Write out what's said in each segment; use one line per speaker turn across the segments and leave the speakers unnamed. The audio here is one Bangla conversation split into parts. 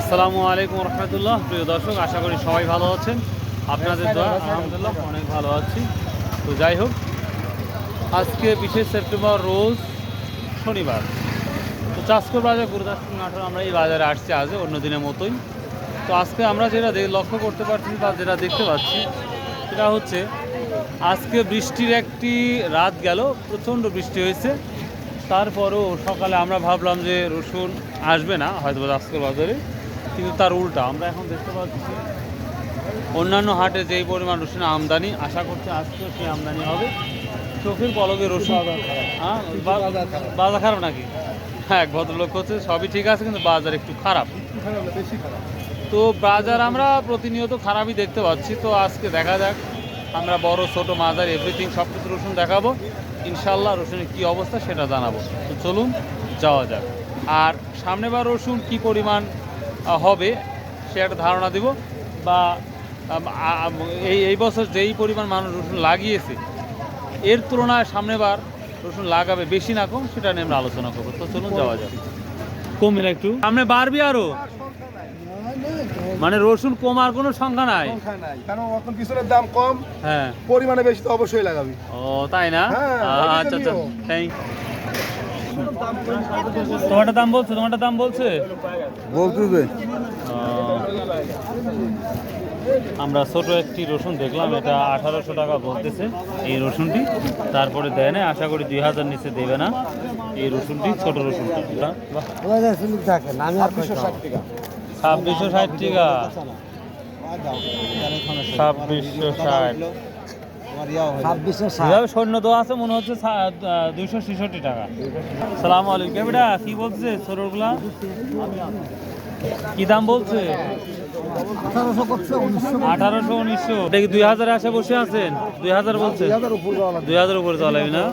আসসালামু আলাইকুম রহমতুল্লাহ প্রিয় দর্শক, আশা করি সবাই ভালো আছেন। আপনাদের দোয়া, আলহামদুলিল্লাহ, অনেক ভালো আছি। তো যাই হোক, আজকে বিশে সেপ্টেম্বর, রোজ শনিবার। তো চাষকর বাজার, গুরুদাসপুর নাটোর, আমরা এই বাজারে আসছি আজ, অন্য দিনের মতোই। তো আজকে আমরা যেটা লক্ষ্য করতে পারছি বা যেটা দেখতে পাচ্ছি, সেটা হচ্ছে, আজকে বৃষ্টির একটি রাত গেল, প্রচণ্ড বৃষ্টি হয়েছে। তারপরও সকালে আমরা ভাবলাম যে রসুন আসবে না হয়তো আজকের বাজারে। কিন্তু তার উল্টা। আমরা এখন দেখতে পাচ্ছি অন্যান্য হাটে যেই পরিমাণ রসুন আমদানি আশা করছি আজকেও সেই আমদানি হবে। চোখের পলকে রসুন হ্যাঁ বাজার খারাপ। নাকি? হ্যাঁ এক ভদ্রলোক হচ্ছে সবই ঠিক আছে কিন্তু বাজার একটু খারাপ। তো বাজার আমরা প্রতিনিয়ত খারাপই দেখতে পাচ্ছি। তো আজকে দেখা যাক আমরা বড় ছোট মাজার এভরিথিং সব কিছু রসুন দেখাবো। ইনশাল্লাহ রসুনের কী অবস্থা সেটা জানাব। তো চলুন যাওয়া যাক। আর সামনে বার রসুন কী পরিমাণ হবে সে একটা ধারণা দিব। বা এই এই বছর যেই পরিমাণ মানুষ রসুন লাগিয়েছে এর তুলনায় সামনেবার রসুন লাগাবে বেশি না কম সেটা নিয়ে আমরা আলোচনা করব। তো চলুন যাওয়া যাবে কমে না একটু? সামনে বাড়বি আরও? মানে রসুন কমার কোনো সংখ্যা নাই?
সংখ্যা নাই কারণ এখন পিছনের দাম কম।
হ্যাঁ।
পরিমাণে বেশি তো অবশ্যই লাগাবি।
ও তাই না?
হ্যাঁ,
আচ্ছা আচ্ছা। থ্যাংক তোমারটা দাম বলছে তোমারটা দাম বলছে? আমরা ছোট একটি রসুন দেখলাম এটা আঠারোশো টাকা বলতেছে এই রসুনটি। তারপরে দেয় না আশা করি দুই হাজার নিচে দেবে না এই রসুনটি ছোট রসুনটা। বাহ, ছাব্বিশশো ষাট টাকা। ছাব্বিশশো ষাট। সৈন্য তো আছে মনে হচ্ছে দুইশো ছেষট্টি টাকা। সালাম আলাইকুম। বেটা কি বলছে কি দাম বলছে? আঠারোশো উনিশশো দেখি দুই হাজার আসে বসে আছেন? দুই হাজার বলছে। দুই হাজার উপরে না?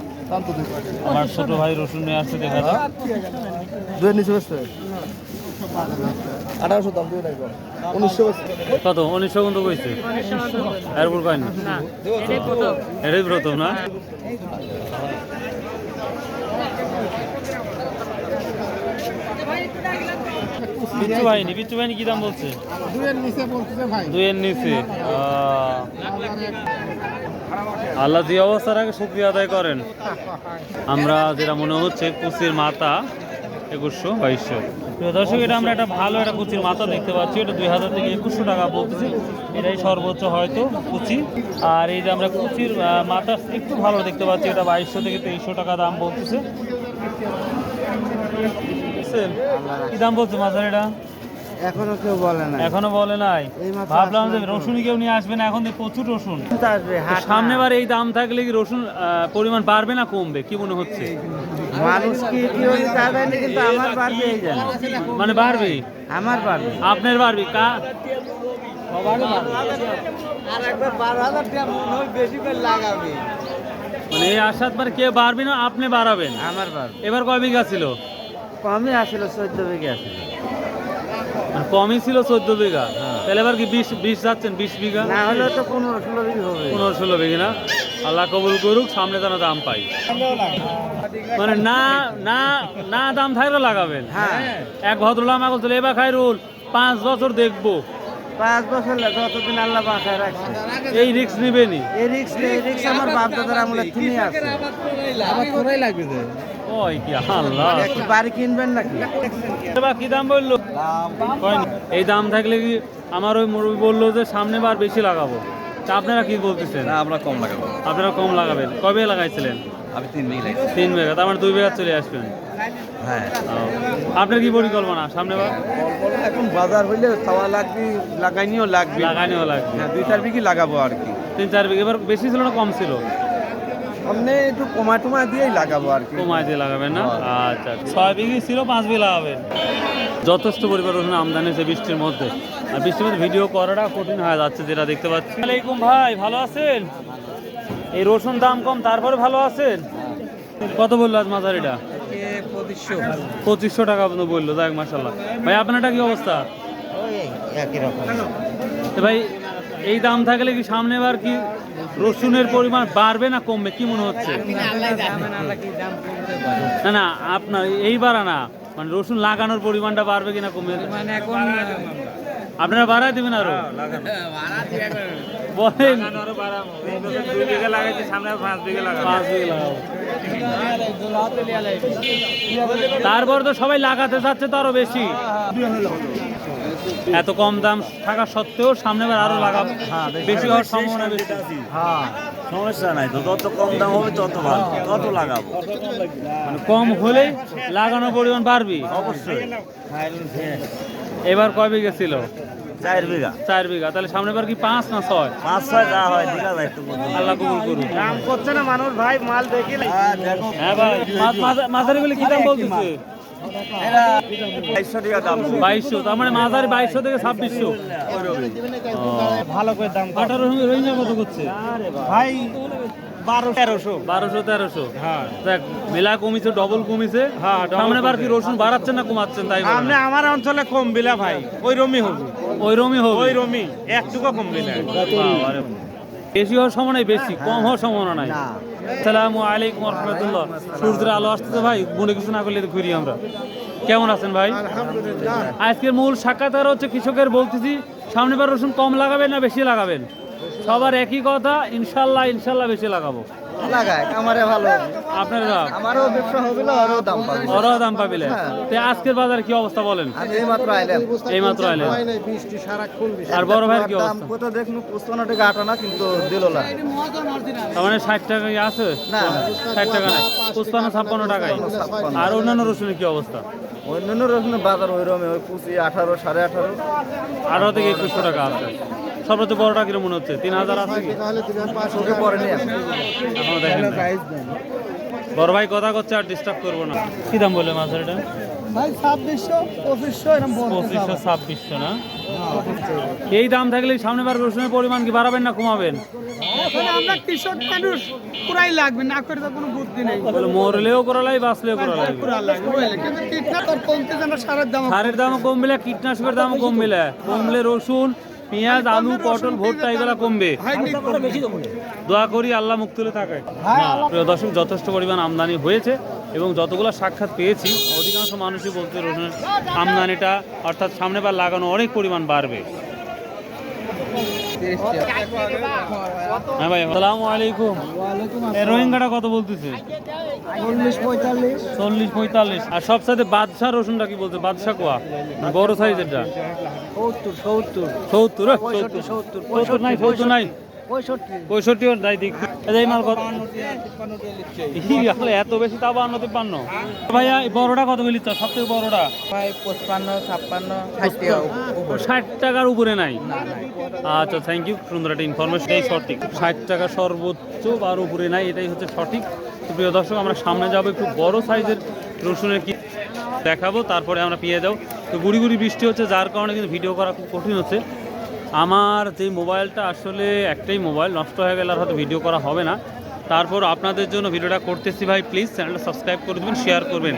আমার ছোট ভাই রসুন নিয়ে আসছে দেখা যাক।
নিচে আঠারোশো দাম দুই লাগবে উনিশশো
কত? উনিশশো পর্যন্ত কইছে? এরপর কয়নি এটাই প্রথম না? বিচ্ছু বাহিনী বিচ্ছু বাহিনী কি দাম বলছে?
নিচে
দুইয়ের নিচে? আহ, আল্লাহ যে অবস্থার আগে শুক্রিয়া আদায় করেন। আমরা যেটা মনে হচ্ছে কুচির মাথা একুশশো বাইশশো। প্রিয় দর্শক এটা আমরা একটা ভালো একটা কুচির মাথা দেখতে পাচ্ছি। এটা দুই হাজার থেকে একুশশো টাকা বলতেছি। এটাই সর্বোচ্চ হয়তো কুচি। আর এই যে আমরা কুচির আহ, মাথা একটু ভালো দেখতে পাচ্ছি এটা বাইশশো থেকে তেইশশো টাকা দাম বলতেছে। কি দাম বলছে মাথার এটা?
এখনও কেউ বলে না
এখনও বলে নাই? ভাবলাম যে রসুন কেউ নিয়ে আসবে না এখন প্রচুর রসুন।
আসবে
সামনে বার এই দাম থাকলে কি রসুন পরিমাণ বাড়বে না কমবে? কি মনে হচ্ছে?
মানুষ কি কি তা কিন্তু আমার এই জানো
মানে বাড়বে?
আমার বাড়বে।
আপনার বাড়বে? কা?
আর একবার বারো হাজার টাকা মনে হয় বেশি করে লাগাবে।
মানে এই আশাত কে বাড়বে না আপনি বাড়াবেন।
আমার বাড়বে।
এবার কয় বিঘা ছিল?
কমই আসছিল চোদ্দ বিঘে আসছিল
মানে কমই ছিল চোদ্দ বিঘা?
হ্যাঁ।
তাহলে এবার কি বিশ বিশ যাচ্ছেন বিশ বিঘা?
না তো পনেরো ষোলো বিঘে হবে।
পনেরো ষোলো বিঘা না? আল্লাহ কবুল করুক সামনে যেন দাম পাই। মানে না না না দাম থাকলেও লাগাবেন।
হ্যাঁ।
এক ভদ্রলা আমাকে বলছিল এবার খাইরুল পাঁচ বছর দেখব।
পাঁচ বছর যতদিন আল্লাহ বাসায় রাখছে।
এই রিস্ক নিবেনি
এই রিক্স এই রিক্স আমার বাপ দাদার আমলে আছে। আবার তোরাই লাগবে যে?
ওই কি আল্লাহ।
একটু বাড়ি কিনবেন নাকি?
এবার কি দাম বলল? এই দাম থাকলে কি আমার ওই মুরব্বী বলল যে সামনে বার বেশি লাগাবো? তা আপনারা কি বলতেছেন?
না আমরা কম লাগাবো।
আপনারা কম লাগাবেন। কবে লাগাইছিলেন?
আমি তিন বিঘা লাগাইছি।
তিন বিঘা তার মানে দুই বিঘা চলে আসবেন
হ্যাঁ।
আপনার কি পরিকল্পনা? সামনে বার?
এখন বাজার হইলে খাওয়া লাগবে লাগাইনিও লাগবে।
লাগাইনিও লাগবে।
হ্যাঁ দুই চার বিঘি লাগাবো আর কি।
তিন চার বিঘা এবার বেশি ছিল না কম ছিল?
সামনে একটু কমা টমা দিয়েই লাগাবো আর কি।
কমায় দিয়ে লাগাবেন না? আচ্ছা ছয় বিঘি ছিল পাঁচ বিঘা লাগাবেন যথেষ্ট পরিমাণ রসুন আমদানি হয়েছে বৃষ্টির মধ্যে। আর বৃষ্টির মধ্যে ভিডিও করাটা কঠিন হয়ে যাচ্ছে যেটা দেখতে পাচ্ছি। আলাইকুম ভাই ভালো আছেন? এই রসুন দাম কম তারপরে ভালো আছেন? কত বলল আজ মাঝারিটা পঁচিশশো। টাকা পর্যন্ত বলল দেখ মাসাল্লাহ ভাই আপনারটা কি অবস্থা?
একই রকম।
তো ভাই এই দাম থাকলে কি সামনে এবার কি রসুনের পরিমাণ বাড়বে না কমবে? কি মনে হচ্ছে? না না আপনার এই বাড়া না। মানে রসুন লাগানোর পরিমাণটা বাড়বে কিনা কমবে?
মানে এখন
আপনারা বাড়ায় দেবেন আরও? বলেন। পাঁচ বিঘা লাগাবো। তারপর তো সবাই লাগাতে চাচ্ছে তো আরও বেশি। এত কম দাম থাকা সত্ত্বেও সামনে বার আরও লাগাবো বেশি হওয়ার সম্ভাবনা বেশি। হ্যাঁ।
সমস্যা নাই তো যত কম দাম হবে তত ভালো তত লাগাবো।
মানে কম হলে লাগানোর পরিমাণ বাড়বে।
অবশ্যই।
এবার কয় বিঘা ছিল?
চার বিঘা।
চার বিঘা। তাহলে সামনে বার কি পাঁচ না ছয়?
পাঁচ ছয় যা হয় দেখা যায় একটু
আল্লাহ কবুল করুন
দাম করছে না মানুষ ভাই মাল দেখি
হ্যাঁ ভাই মাছ- মাছ- মাঝারি গুলি কি দাম বলতেছে?
বাইশশো
তার মানে মাঝারি বাইশশো থেকে ছাব্বিশশো।
ভালো করে দাম
আঠারো রোহিঙ্গা কত করছে?
ভাই
রসুন বাড়াচ্ছেন না কমাচ্ছেন তাই।
আপনি আমার অঞ্চলে কম বিলা ভাই ওই রমি হবে।
ওই রমি হোক
ওই রমি একটুকু কম বিলা।
বেশি হওয়ার সম্ভাবনা নাই, বেশি কম হওয়ার সম্ভাবনা নাই। সালামু আলাইকুম রহমতুল্লাহ। সূর্যের আলো আসতেছে ভাই মনে কিছু না করলে ঘুরি আমরা। কেমন আছেন ভাই? আজকের মূল সাক্ষাৎকার হচ্ছে কৃষকের বলতেছি সামনে বার রসুন কম লাগাবেন না বেশি লাগাবেন? সবার একই কথা ইনশাল্লাহ ইনশাল্লাহ বেশি লাগাবো।
লাগায় আমারে ভালো।
আপনারা
আমারও ব্যবসা হবে আরও দাম পাবে।
বড় দাম পাবিলে? তো আজকের বাজারে কি অবস্থা বলেন?
আমি এই মাত্র আইলাম
এই মাত্র আর বড় ভাইয়ের কি
দাম কত দেখনু পঁচপান্ন টাকা আটানা কিন্তু দিল না।
তার মানে ষাট টাকা কি আছে?
না।
ষাট টাকা নাই। পঁচপান্ন ছাপ্পান্ন টাকায়। আর অন্যান্য রসুনের কি অবস্থা?
অন্যান্য রকমের বাজার ওই রকম ওই পঁচিশ আঠারো সাড়ে আঠারো।
আঠারো থেকে একুশশো টাকা আছে। সবচেয়ে বড়টা কীরকম মনে হচ্ছে? তিন হাজার আছে কি?
এখন।
দেখেন বড় ভাই কথা করছে আর ডিস্টার্ব করব না। কি দাম বললে মাছের এটা? এই দাম থাকলে সামনে বার রসুনের পরিমাণ কি বাড়াবেন না কমাবেন?
এখন আমরা কৃষক মানুষ পুরাই লাগবে না করে তো কোনো বুদ্ধি নেই।
বলে মরলেও করা বাঁচলেও করা
কিন্তু কীটনাশক কমতে সারের দাম
সারের দামও কমবে কীটনাশকের দামও কমবে কমলে রসুন পেঁয়াজ আলু পটল ভোটটা এগুলো কমবে। দোয়া করি আল্লাহ মুক্তুলে থাকে দর্শক যথেষ্ট পরিমাণ আমদানি হয়েছে এবং যতগুলো সাক্ষাৎ পেয়েছি অধিকাংশ মানুষই বলতে রসুনের আমদানিটা অর্থাৎ সামনে বার লাগানো অনেক পরিমাণ বাড়বে। হ্যাঁ ভাই আসসালামু। আলাইকুম রোহিঙ্গাটা কত বলতেছে?
চল্লিশ পঁয়তাল্লিশ।
চল্লিশ পঁয়তাল্লিশ। আর সবসাথে বাদশাহ রসুনটা কি বলছে? বাদশাহ কোয়া? বড় সাইজেরটা?
সত্তর সত্তর।
সত্তর সত্তর। নাই সত্তর নাই।
পঁয়ষট্টি।
পঁয়ষট্টি ওর দাই দিক। এই মাল কত? এত বেশি তা বান্ন তিপ্পান্ন। ভাইয়া বড়টা কত মিলি তো সব থেকে বড়টা?
ভাই পঁচপান্ন ছাপ্পান্ন
ষাট টাকার উপরে নাই? আচ্ছা থ্যাংক ইউ সুন্দর একটা ইনফরমেশন এই সঠিক। ষাট টাকা সর্বোচ্চ আর উপরে নাই এটাই হচ্ছে সঠিক। প্রিয় দর্শক আমরা সামনে যাব একটু বড় সাইজের রসুনের কি দেখাবো তারপরে আমরা পেয়ে যাও তো গুড়ি গুড়ি বৃষ্টি হচ্ছে যার কারণে কিন্তু ভিডিও করা খুব কঠিন হচ্ছে। আমার যে মোবাইলটা আসলে একটাই মোবাইল, নষ্ট হয়ে গেলে আর হয়তো ভিডিও করা হবে না। তারপর আপনাদের জন্য ভিডিওটা করতেছি ভাই প্লিজ চ্যানেলটা সাবস্ক্রাইব করে দেবেন শেয়ার করবেন।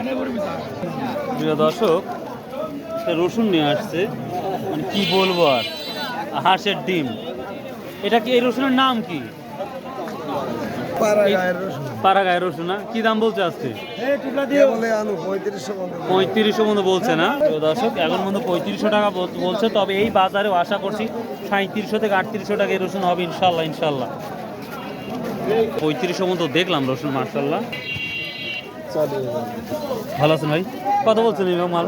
প্রিয় দর্শক রসুন নিয়ে আসছে। মানে কি বলব আর? হাঁসের ডিম। এটা কি, এই রসুনের নাম কি? পাড়া গায়ের রসুন না? কি দাম বলছে আজকে? পঁয়ত্রিশশো মতো বলছে না? দর্শক এখন মতো পঁয়ত্রিশশো টাকা বলছে তবে এই বাজারেও আশা করছি সাঁত্রিশশো থেকে আটত্রিশশো টাকা এই রসুন হবে ইনশাল্লাহ ইনশাল্লাহ। পঁয়ত্রিশশো মতো দেখলাম রসুন মার্শাল্লাহ ভালো আছেন ভাই? কত বলছেন মাল?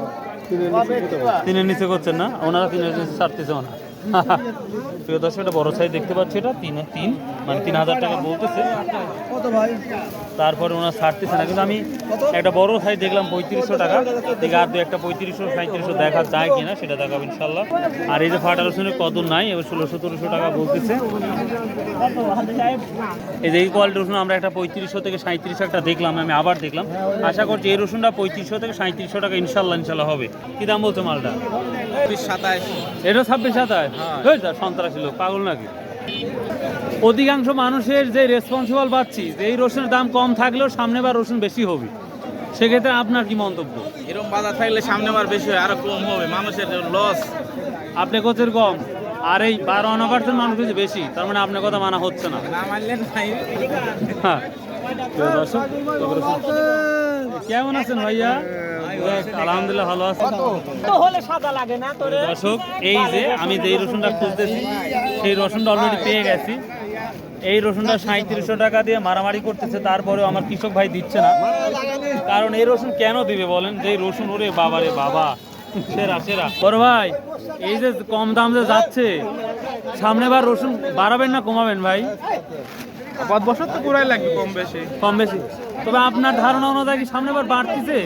তিনের নিচে করছেন না? ওনারা তিনের নিচে ছাড়তেছে ওনা প্রিয় দর্শক বড় সাইজ দেখতে পাচ্ছি এটা তিন তিন মানে তিন হাজার টাকা বলতেছে।
কত
তারপরে ওনার ছাড়তেছে না কিন্তু আমি একটা বড় সাইজ দেখলাম পঁয়ত্রিশশো টাকা। দেখে আর দু একটা পঁয়ত্রিশশো সাঁত্রিশশো দেখা যায় কিনা সেটা দেখাবো ইনশাল্লাহ। আর এই যে ফাটা রসুনের কদর নাই এবার ষোলো সতেরোশো টাকা বলতেছে। এই যে এই কোয়ালিটি রসুন আমরা একটা পঁয়ত্রিশশো থেকে সাঁত্রিশশো একটা দেখলাম আমি আবার দেখলাম। আশা করছি এই রসুনটা পঁয়ত্রিশশো থেকে সাঁত্রিশশো টাকা ইনশাল্লাহ ইনশাল্লাহ হবে। কি দাম বলছে মালটা?
সাতাশ।
এটা ছাব্বিশ সাতাশ। সন্ত্রাসী লোক পাগল নাকি? অধিকাংশ মানুষের যে রেসপন্সিবল পাচ্ছি যে এই রসুনের দাম কম থাকলেও সামনে বার রসুন বেশি হবে। সেক্ষেত্রে আপনার কি মন্তব্য?
এরকম বাজার থাকলে সামনে বার বেশি হয় আরও কম হবে মানুষের লস
আপনি কোচের কম আর এই বারো আনা পার্সেন্ট মানুষ হচ্ছে বেশি তার মানে আপনার কথা মানা হচ্ছে না। হ্যাঁ। কেমন আছেন ভাইয়া? আলহামদুলিল্লাহ ভালো আছে।
তো হলে সাদা লাগে না তোরে।
দর্শক এই যে আমি যেই রসুনটা খুঁজতেছি সেই রসুনটা অলরেডি পেয়ে গেছি। এই রসুনটা সাঁত্রিশশো টাকা দিয়ে মারামারি করতেছে তারপরেও আমার কৃষক ভাই দিচ্ছে না। কারণ এই রসুন কেন দিবে বলেন? যে রসুন ওরে বাবা রে বাবা। সেরা সেরা। বড় ভাই এই যে কম দাম যে যাচ্ছে সামনে বার রসুন বাড়াবেন না কমাবেন ভাই?
পাঁচ বছর তো পুরাই লাগবে কম বেশি।
কম বেশি। তবে আপনার ধারণা অনুযায়ী কি সামনে বার বাড়তিছে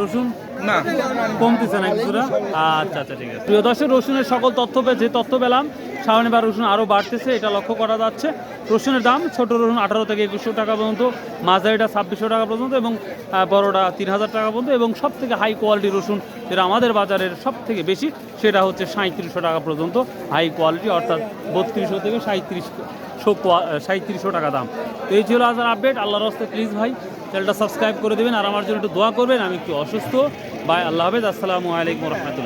রসুন?
না।
কমতেছে না কিছুটা আচ্ছা আচ্ছা ঠিক আছে। প্রিয় দর্শক রসুনের সকল তথ্য পে যে তথ্য পেলাম সামনে বার রসুন আরও বাড়তেছে এটা লক্ষ্য করা যাচ্ছে। রসুনের দাম ছোট রসুন আঠারো থেকে একুশশো টাকা পর্যন্ত মাঝারিটা ছাব্বিশশো টাকা পর্যন্ত এবং বড়টা তিন হাজার টাকা পর্যন্ত এবং সব থেকে হাই কোয়ালিটি রসুন যেটা আমাদের বাজারের সব থেকে বেশি সেটা হচ্ছে সাঁত্রিশশো টাকা পর্যন্ত হাই কোয়ালিটি অর্থাৎ বত্রিশশো থেকে সাঁত্রিশশো সাঁত্রিশশো টাকা দাম। তো এই ছিল আজকের আপডেট আল্লাহর হস্তে প্লিজ ভাই চ্যানেলটা সাবস্ক্রাইব করে দেবেন। আর আমার জন্য একটু দোয়া করবেন। আমি একটু অসুস্থ। বাই আল্লাহ হাফেজ। আসসালামু আলাইকুম রহমতুল্লাহ।